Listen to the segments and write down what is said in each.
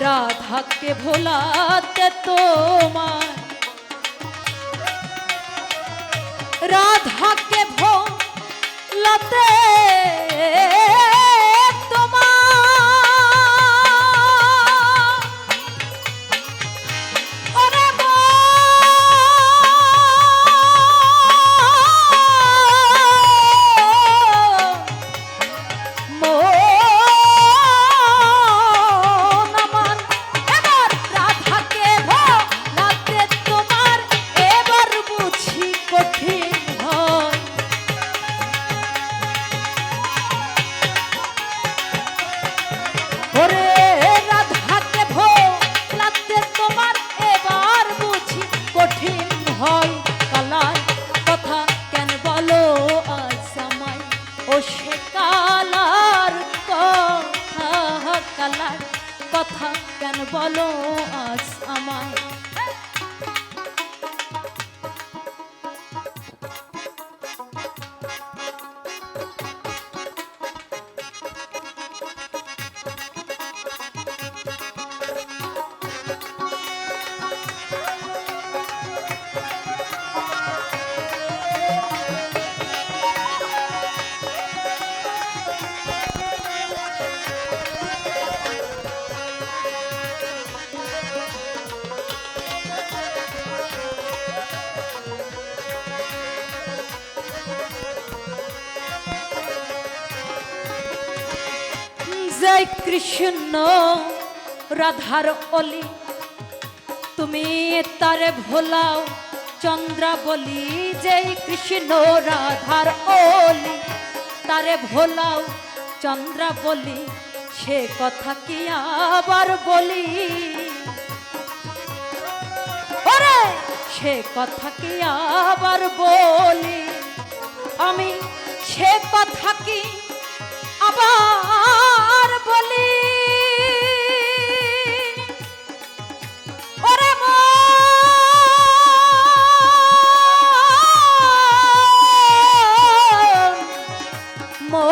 রাধাকে ভোলাতে তোমার রাধাকে ভোলাতে বলো আজ আমায় জয় কৃষ্ণ, রাধার অলি। তুমি তারে ভোলাও, চন্দ্রা বলি, জয় কৃষ্ণ, রাধার অলি। তারে ভোলাও, চন্দ্রা বলি, সে কথা কি আবার বলি? সে কথা কি আবার বলি? আমি সে কথা কি আবার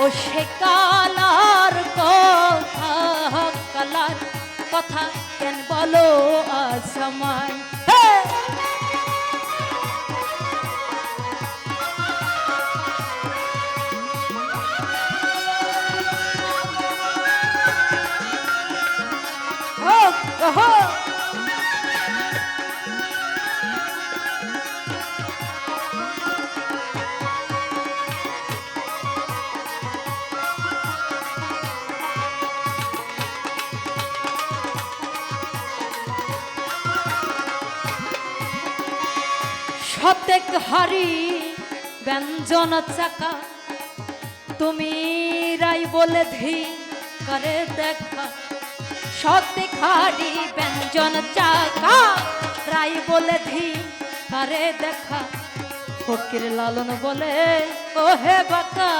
ও সে কালার কথা কালার কথা কেন বলো আজ আমায়? শতেক হারি ব্যঞ্জন চাকা। তুমি রাই বলে ধি করে দেখা। শতেক হারি ব্যঞ্জন চাকা, রাই বলে ধি করে দেখা। ফকির লালন বলে, ও হে বাকা।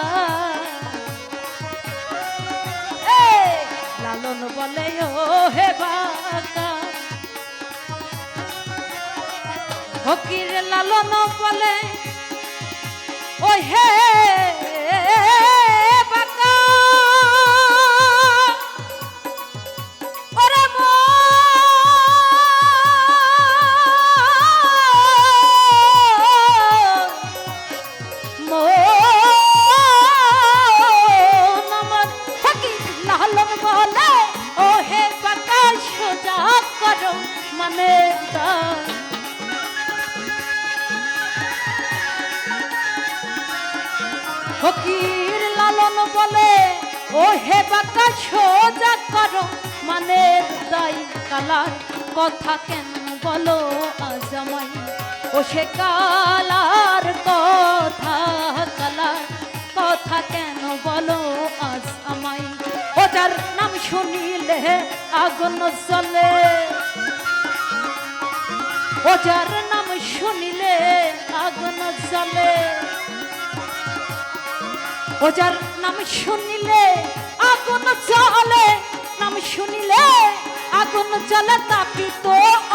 লালন বলে, ও হে বাকা। ফকির লালন বলে ও হে মন, মন ফকির লালন বলে ও হে বাকা সোজা করো মানে দাই কালার। কথা কেন বলো আজ আমায়? ও সে কালার কথা কালার। কথা কেন বলো আজ আমায়? ও যার নাম শুনিলে আগুন জ্বলে। ও যার নাম শুনিলে আগুন জ্বলে। ও যার নাম শুনিলে আগুন জ্বলে, নাম শুনিলে আগুন চলে তাপিত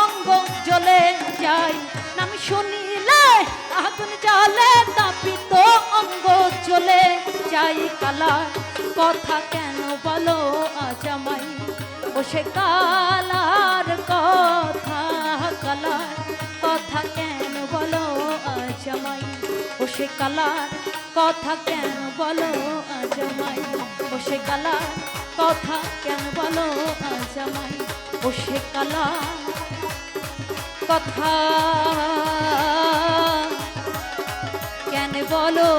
অঙ্গ জ্বলে যায়। নাম শুনিলে আগুন জ্বলে, তাপিত অঙ্গ জ্বলে যাই কালার কথা কেন বলো আজামাই? ও সে কালার কথা কালার কথা কেন বলো আজামাই? ও সে কালার কথা কেন বলো আজমাই বসে কালা, কথা কেন বলো আজমাই বসে কালা, কথা কেন বলো